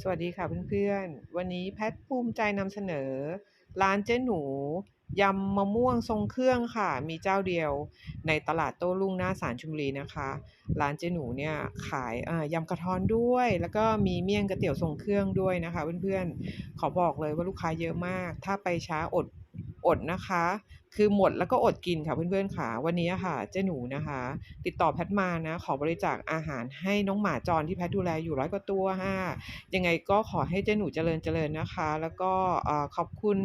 สวัสดีค่ะเพื่อนๆ วันนี้แพทภูมิใจนำเสนอ ร้านเจ๊หนูยำมะม่วงทรงเครื่องค่ะ มีเจ้าเดียวในตลาดโต้รุ่งหน้าศาลชุมรีนะคะ ร้านเจ๊หนูเนี่ยขายยำกระท้อนด้วย แล้วก็มีเมี่ยงก๋วยเตี๋ยวทรงเครื่องด้วยนะคะเพื่อนๆ ขอบอกเลยว่าลูกค้าเยอะมาก ถ้าไปช้าอดอดนะคะ คือหมดแล้วก็อดกินค่ะเพื่อนๆค่ะ วันนี้ค่ะเจ๊หนูนะคะ ติดต่อแพทมานะ ขอบริจาคอาหารให้น้องหมาจรที่แพทดูแลอยู่ร้อยกว่าตัวค่ะยังไงก็ขอให้เจ๊หนูเจริญเจริญนะคะ แล้วก็ขอบคุณ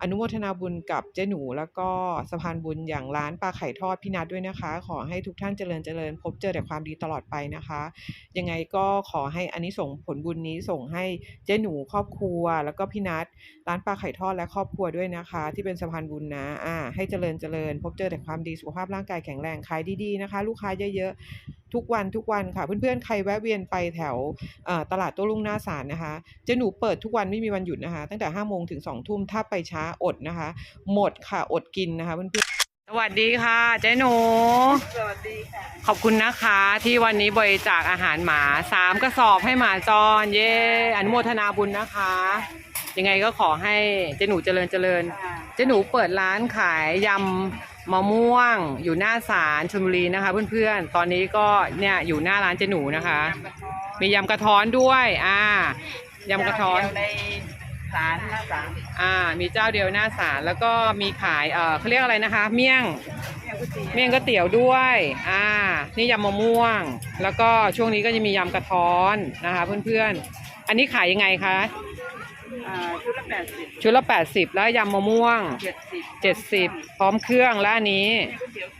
อนุโมทนาบุญกับเจ๊หนู แล้วก็สะพานบุญอย่างร้านปลาไข่ทอดพี่นัทด้วยนะคะ ขอให้ทุกท่านเจริญเจริญ พบเจอแต่ความดีตลอดไปนะคะ ยังไงก็ขอให้อันนี้ส่งผลบุญนี้ส่งให้เจ๊หนูครอบครัว แล้วก็พี่นัทร้านปลาไข่ทอดและครอบครัวด้วยนะคะ ที่เป็นสะพานบุญนะอ่าให้เจริญเจริญ พบเจอแต่ความดีสุขภาพร่างกายแข็งแรงขายดีๆนะคะ ลูกค้าเยอะๆ ทุกวันทุกวันค่ะเพื่อนๆ ใครแวะเวียนไปแถวเอ่อตลาดโต้รุ่งหน้าศาลนะคะเจ๊หนูเปิดทุกวันไม่มีวันหยุดนะคะ ตั้งแต่5โมงถึง2ทุ่มถ้าไปช้าอดนะคะ หมดค่ะอดกินนะคะเพื่อนๆสวัสดีค่ะเจ๊หนู สวัสดีค่ะ ขอบคุณนะคะที่วันนี้บริจาคอาหารหมาสามกระสอบให้หมาจร เย่อนุโมทนาบุญนะคะ ยังไงก็ขอให้เจ๊หนูเจริญเจริญ เจ๊หนูเปิดร้านขายยำมะม่วง อยู่หน้าศาลชลบุรีนะคะ เพื่อนๆ ตอนนี้ก็เนี่ยอยู่หน้าร้านเจ๊หนูนะคะ มียำกระท้อนด้วย อ่ายำกระท้อนเดียวในศาลหน้าศาลอ่า มีเจ้าเดียวหน้าศาลแล้วก็มีขายเอ่อเขาเรียกอะไรนะคะ เมี่ยงเนี่ยก๋วยเตี๋ยวเมี่ยงก๋วยเตี๋ยวด้วย อ่า นี่ยำมะม่วง แล้วก็ช่วงนี้ก็จะมียำกระท้อนนะคะ เพื่อนๆ อันนี้ขายยังไงคะ อ่าชุดละแปดสิบชุดละ 80 แล้วยำมะม่วง เจ็ดสิบ70 พร้อมเครื่องและอันนี้ ก๋วยเตี๋ยว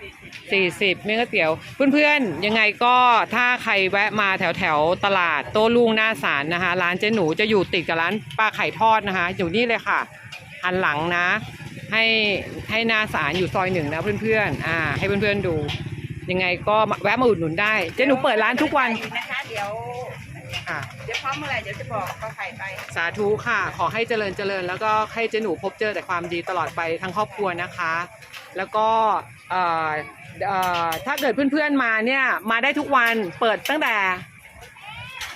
สี่สิบ40เมี่ยงก๋วยเตี๋ยว เพื่อนๆ ยังไงก็ถ้าใครแวะมาแถวแถวๆตลาดโต้รุ่งหน้าศาลนะคะ ร้านเจ๊หนูจะอยู่ติดกับร้านปลาไข่ทอดนะคะ อยู่นี่เลยค่ะหันหลังนะ ให้ให้หน้าศาลอยู่ซอยหนึ่งนะเพื่อนๆอ่า ให้เพื่อนๆดู ยังไงก็มาแวะมาอุดหนุนได้ เจ๊หนูเปิดร้านทุกวันอีนะคะ เดี๋ยว ค่ะ เดี๋ยวพร้อมเมื่อไหร่เดี๋ยวจะบอกก็ไข่ไป สาธุค่ะ ขอให้เจริญเจริญ แล้วก็ให้เจหนูพบเจอแต่ความดีตลอดไปทั้งครอบครัวนะคะ แล้วก็เอ่อเอ่อถ้าเกิดเพื่อนๆมาเนี่ยมาได้ทุกวันเปิดตั้งแต่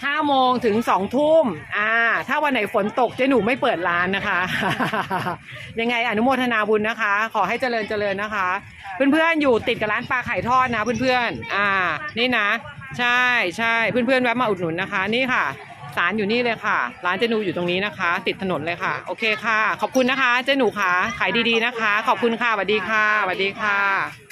ห้าโมงถึงสองทุ่มอ่า ถ้าวันไหนฝนตกเจ๊หนูไม่เปิดร้านนะคะ ยังไงอนุโมทนาบุญนะคะ ขอให้เจริญเจริญนะคะ เพื่อนๆอยู่ติดกับร้านปลาไข่ทอดนะเพื่อนๆ อ่า นี่นะ ใช่ใช่เพื่อนๆแวะมาอุดหนุนนะคะ นี่ค่ะสารอยู่นี่เลยค่ะ ร้านเจนูอยู่ตรงนี้นะคะ ติดถนนเลยค่ะ โอเคค่ะ ขอบคุณนะคะ เจนูค่ะขายดีๆนะคะ ขอบคุณค่ะสวัสดีค่ะสวัสดีค่ะ